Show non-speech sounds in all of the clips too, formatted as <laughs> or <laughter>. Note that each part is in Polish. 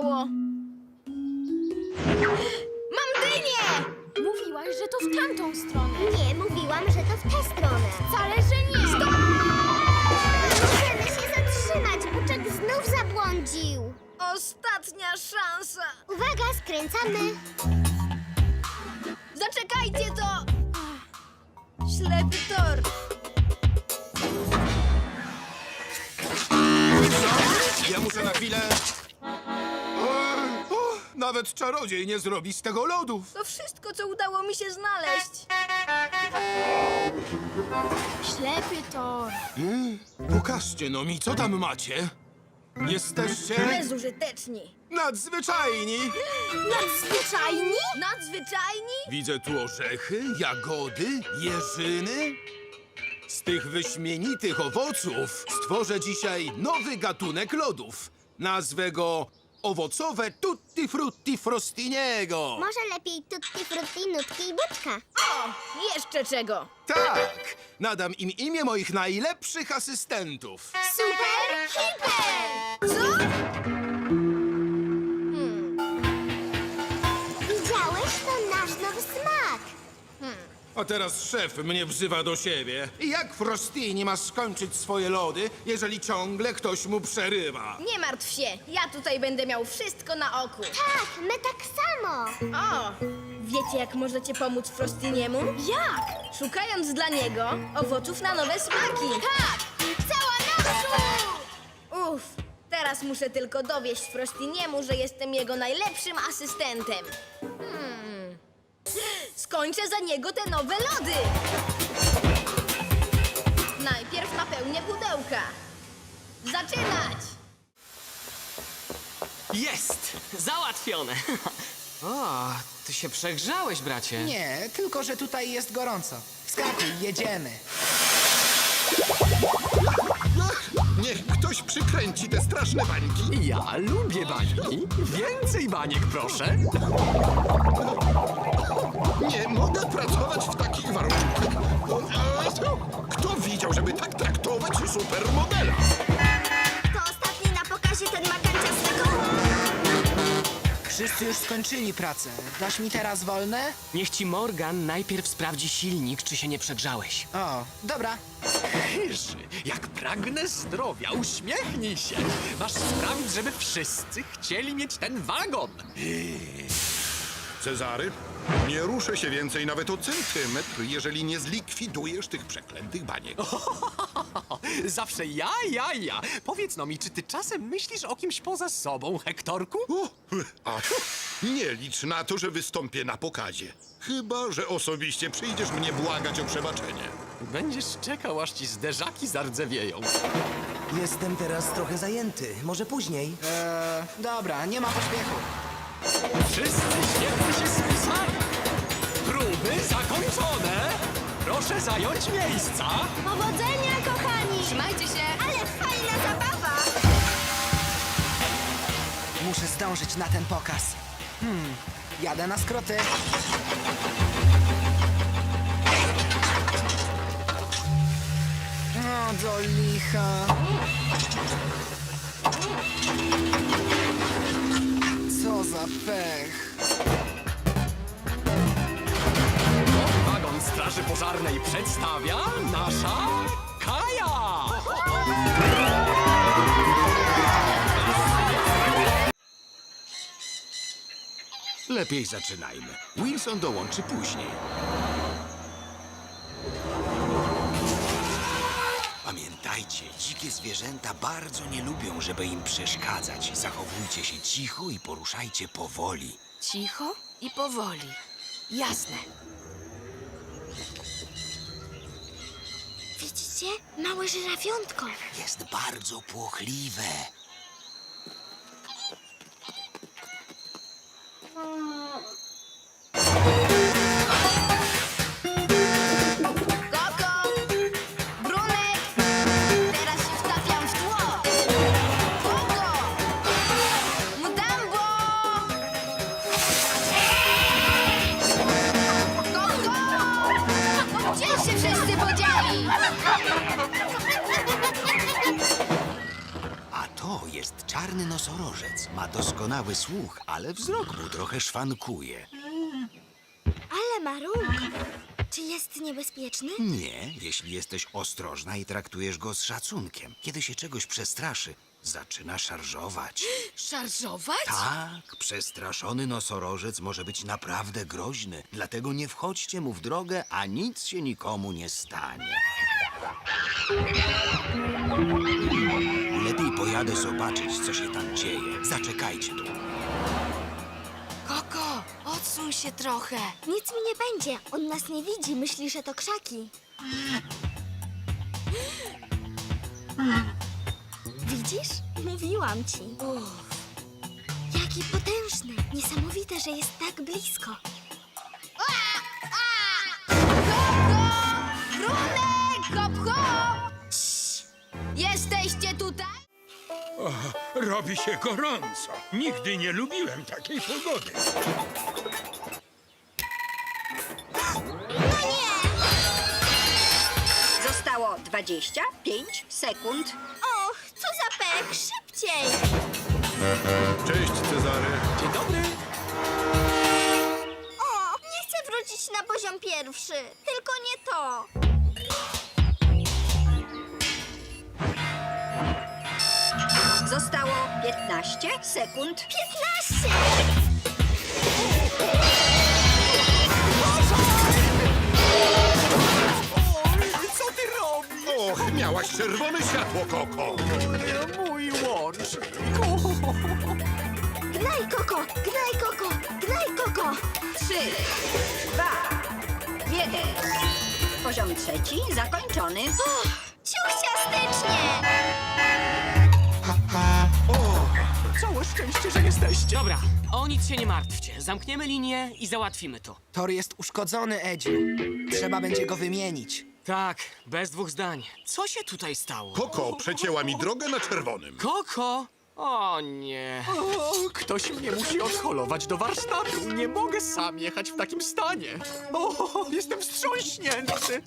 stało? <gasps> Mam dynię! Mówiłaś, że to w tamtą stronę. Nie, mówiłam, że to w tę stronę. Wcale, że nie. Musimy się zatrzymać, Buczek znów zabłądził. Ostatnia szansa! Uwaga, skręcamy. Zaczekajcie to! Ślepy tor! Ja muszę na chwilę... Nawet czarodziej nie zrobi z tego lodów. To wszystko, co udało mi się znaleźć. Ślepy tor. Pokażcie no mi, co tam macie. Jesteście Bezużyteczni. nadzwyczajni. Nadzwyczajni? Nadzwyczajni? Widzę tu orzechy, jagody, jeżyny. Z tych wyśmienitych owoców stworzę dzisiaj nowy gatunek lodów. Nazwę go owocowe Tutti Frutti Frostiniego. Może lepiej tutti frutti, nutki i buczka. O, jeszcze czego? Tak, nadam im imię moich najlepszych asystentów. Super hiper! Co? A teraz szef mnie wzywa do siebie. I jak Frostini ma skończyć swoje lody, jeżeli ciągle ktoś mu przerywa? Nie martw się, ja tutaj będę miał wszystko na oku. Tak, my tak samo. O, wiecie jak możecie pomóc Frostiniemu? Jak? Szukając dla niego owoców na nowe smaki. Tak! Cała naprzód! Uff, teraz muszę tylko dowieść Frostiniemu, że jestem jego najlepszym asystentem. Skończę za niego te nowe lody! Najpierw napełnię pudełka. Zaczynać! Jest! Załatwione! <laughs> O, ty się przegrzałeś, bracie. Nie, tylko że tutaj jest gorąco. Wskakuj, jedziemy. Niech ktoś przykręci te straszne bańki. Ja lubię bańki. Więcej baniek, proszę. Nie mogę pracować w takich warunkach. Kto widział, żeby tak traktować supermodela? To ostatni na pokazie ten maganciastego... Wszyscy już skończyli pracę. Dasz mi teraz wolne? Niech ci Morgan najpierw sprawdzi silnik, czy się nie przegrzałeś. O, dobra. Hyży, jak pragnę zdrowia, uśmiechnij się. Masz sprawić, żeby wszyscy chcieli mieć ten wagon. Cezary, nie ruszę się więcej nawet o centymetr, jeżeli nie zlikwidujesz tych przeklętych baniek. <laughs> Zawsze ja, ja, ja. Powiedz no mi, czy ty czasem myślisz o kimś poza sobą, Hektorku? O, a nie licz na to, że wystąpię na pokazie. Chyba, że osobiście przyjdziesz mnie błagać o przebaczenie. Będziesz czekał, aż ci zderzaki zardzewieją. Jestem teraz trochę zajęty. Może później? Eee, dobra, nie ma pośpiechu. Wszyscy świetnie się spisali. Próby zakończone. Proszę zająć miejsca. Powodzenia, kochani! Trzymajcie się! Ale fajna zabawa! Muszę zdążyć na ten pokaz. Hmm, jadę na skróty. O, do licha. Co za pech. Wagon Straży Pożarnej przedstawia nasza Kaja! Lepiej zaczynajmy. Wilson dołączy później. Pamiętajcie, dzikie zwierzęta bardzo nie lubią, żeby im przeszkadzać. Zachowujcie się cicho i poruszajcie powoli. Cicho i powoli. Jasne. Widzicie? Małe żyrawiątko. Jest bardzo płochliwe. Doskonały słuch, ale wzrok mu trochę szwankuje. Ale ma róg. Czy jest niebezpieczny? Nie, jeśli jesteś ostrożna i traktujesz go z szacunkiem. Kiedy się czegoś przestraszy, zaczyna szarżować. <gasps> Szarżować? Tak, przestraszony nosorożec może być naprawdę groźny. Dlatego nie wchodźcie mu w drogę, a nic się nikomu nie stanie. Pojadę zobaczyć, co się tam dzieje. Zaczekajcie tu. Koko, odsuń się trochę. Nic mi nie będzie. On nas nie widzi. Myśli, że to krzaki. Widzisz? Mówiłam ci. Jaki potężny. Niesamowite, że jest tak blisko. Brunek, hop, hop! Cii. Jesteście tutaj? Robi się gorąco. Nigdy nie lubiłem takiej pogody. Zostało 25 sekund. Och, co za pech. Szybciej. Cześć, Cezary. Dzień dobry. O, nie chcę wrócić na poziom pierwszy. Tylko nie to. Zostało 15 sekund. 15! Co ty robisz? Och, miałaś czerwone światło, Koko. Mój łącznik. Gnaj, Koko! Gnaj, Koko! Gnaj, Koko! 3, 2, 1. Poziom trzeci zakończony. Ciuchciastycznie! Całe szczęście, że jesteście. Dobra, o nic się nie martwcie. Zamkniemy linię i załatwimy to. Tor jest uszkodzony, Edziu. Trzeba będzie go wymienić. Tak, bez dwóch zdań. Co się tutaj stało? Koko przecięła mi drogę na czerwonym. Koko! O nie. O, ktoś mnie musi odholować do warsztatu. Nie mogę sam jechać w takim stanie. O, jestem wstrząśnięty.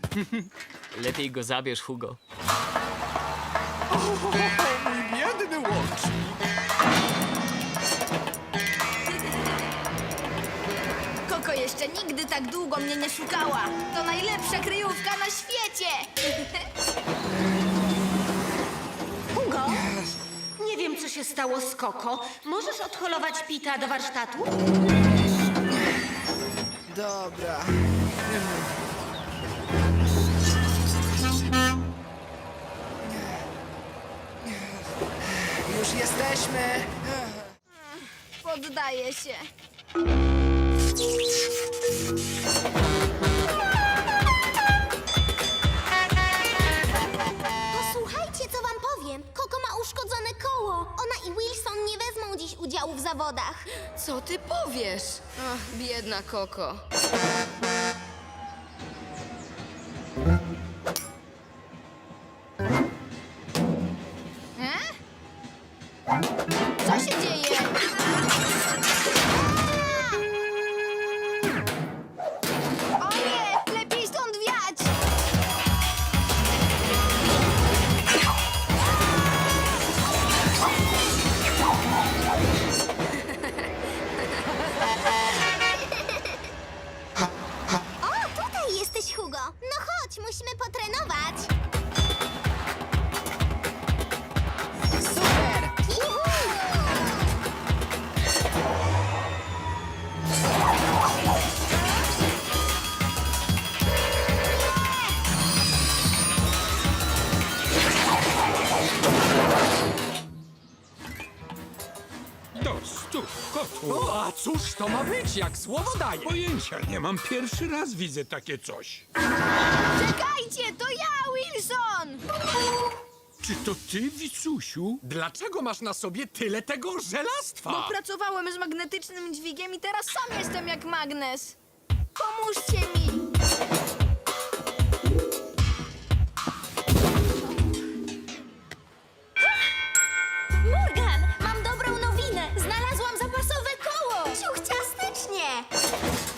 <laughs> Lepiej go zabierz, Hugo. O, tak długo mnie nie szukała. To najlepsza kryjówka na świecie! <laughs> Hugo, nie wiem, co się stało z Koko. Możesz odholować Pita do warsztatu? Dobra. Już jesteśmy. Poddaję się. Posłuchajcie, co wam powiem. Koko ma uszkodzone koło. Ona i Wilson nie wezmą dziś udziału w zawodach. Co ty powiesz? Ach, biedna Koko. Musimy potrenować. O, a cóż to ma być, jak słowo daję? Pojęcia nie mam. Pierwszy raz widzę takie coś. Czekajcie, to ja, Wilson! Czy to ty, Wicusiu? Dlaczego masz na sobie tyle tego żelastwa? Bo pracowałem z magnetycznym dźwigiem i teraz sam jestem jak magnes. Pomóżcie mi!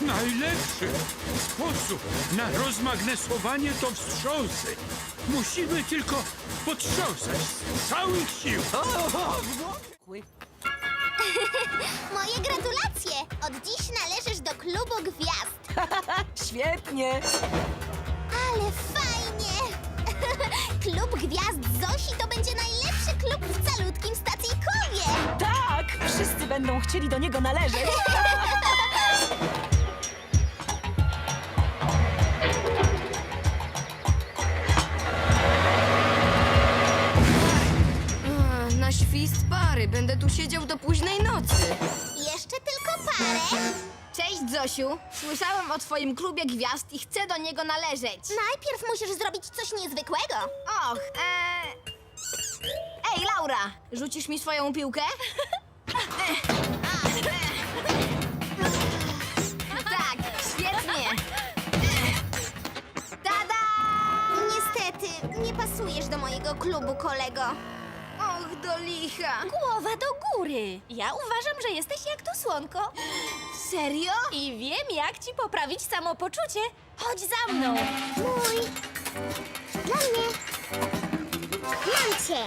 Najlepszy sposób na rozmagnesowanie to wstrząsy. Musimy tylko potrząsać z całych sił. <laughs> Moje gratulacje! Od dziś należysz do klubu gwiazd. <laughs> Świetnie! Ale fajnie! <laughs> Klub Gwiazd Zosi to będzie najlepszy klub w calutkim stacyjkowie! Tak! Wszyscy będą chcieli do niego należeć. Pary. Będę tu siedział do późnej nocy. Jeszcze tylko parę. Cześć, Zosiu. Słyszałem o twoim klubie gwiazd i chcę do niego należeć. Najpierw musisz zrobić coś niezwykłego. Och, eee... Ej, Laura, rzucisz mi swoją piłkę? <laughs> tak, świetnie. Tada! Niestety, nie pasujesz do mojego klubu, kolego. Do licha. Głowa do góry. Ja uważam, że jesteś jak to słonko. Serio? I wiem, jak ci poprawić samopoczucie. Chodź za mną. Mój. Dla mnie. Mam cię.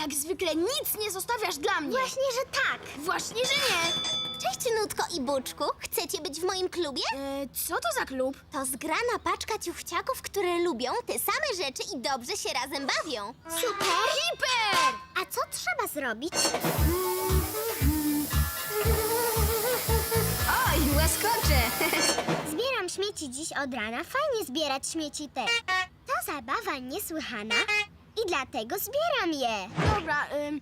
Jak zwykle nic nie zostawiasz dla mnie. Właśnie, że tak. Właśnie, że nie. Cześć, Nutko i Buczku. Chcecie być w moim klubie? E, co to za klub? To zgrana paczka ciuchciaków, które lubią te same rzeczy i dobrze się razem bawią. Super! Hiper! A co trzeba zrobić? Oj, łaskocze. Zbieram śmieci dziś od rana. Fajnie zbierać śmieci też. To zabawa niesłychana i dlatego zbieram je. Dobra, ym,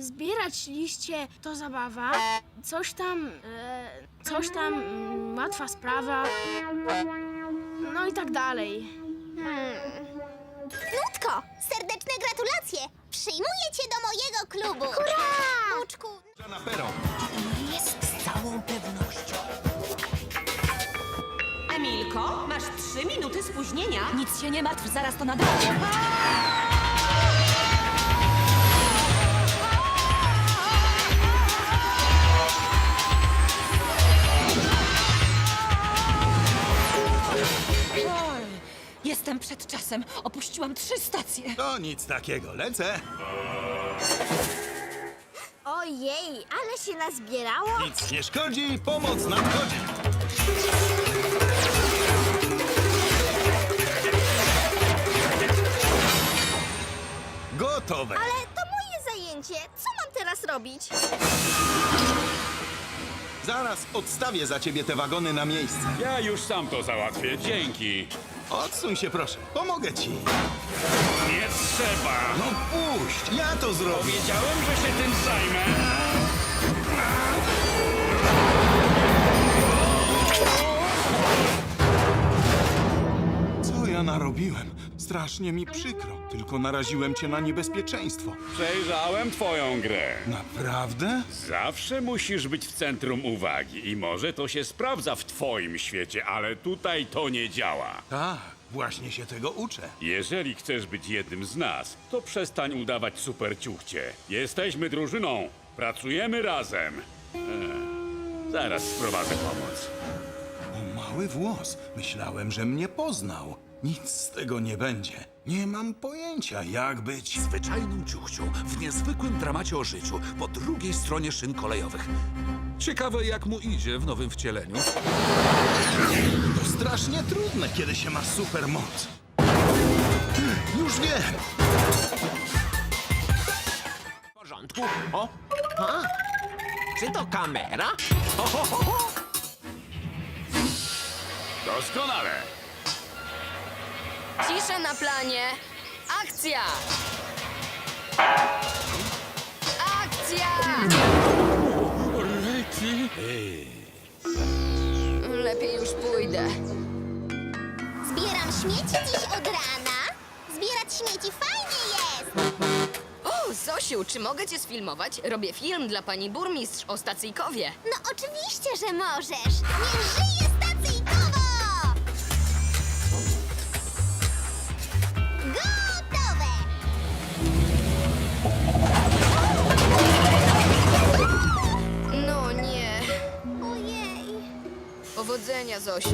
zbierać liście to zabawa. Coś tam, e, coś tam, mm, łatwa sprawa. No i tak dalej. Nutko, serdeczne gratulacje! Przyjmuję cię do mojego klubu! Hurra! Buczku, Na peron. Z całą pewnością. Emilko, masz trzy minuty spóźnienia. Nic się nie martw, zaraz to nadaję. Przed czasem. Opuściłam trzy stacje. To nic takiego, lecę. Ojej, ale się nazbierało. Nic nie szkodzi, pomoc nadchodzi. Gotowe. Ale to moje zajęcie. Co mam teraz robić? Zaraz odstawię za ciebie te wagony na miejsce. Ja już sam to załatwię, dzięki. Odsuń się proszę, pomogę ci. Nie trzeba. No puść, ja to zrobię. Wiedziałem, że się tym zajmę. Ja narobiłem? Strasznie mi przykro. Tylko naraziłem cię na niebezpieczeństwo. Przejrzałem twoją grę. Naprawdę? Zawsze musisz być w centrum uwagi i może to się sprawdza w twoim świecie, ale tutaj to nie działa. Tak, właśnie się tego uczę. Jeżeli chcesz być jednym z nas, to przestań udawać superciuchcie. Jesteśmy drużyną. Pracujemy razem. E, zaraz sprowadzę pomoc. O mały włos. Myślałem, że mnie poznał. Nic z tego nie będzie. Nie mam pojęcia, jak być. Zwyczajną ciuchcią w niezwykłym dramacie o życiu po drugiej stronie szyn kolejowych. Ciekawe, jak mu idzie w nowym wcieleniu. To strasznie trudne, kiedy się ma supermoc. Już wiem. W porządku. O! A? Czy to kamera? Ho, ho, ho, ho. Doskonale. Cisza na planie. Akcja! Akcja! Rety. Lepiej już pójdę. zbieram śmieci dziś od rana. Zbierać śmieci fajnie jest! O, Zosiu, czy mogę cię sfilmować? Robię film dla pani burmistrz o stacyjkowie. No oczywiście, że możesz! Niech żyje Powodzenia, Zosiu.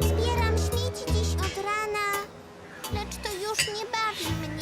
Zbieram śmieci dziś od rana, lecz to już nie bawi mnie.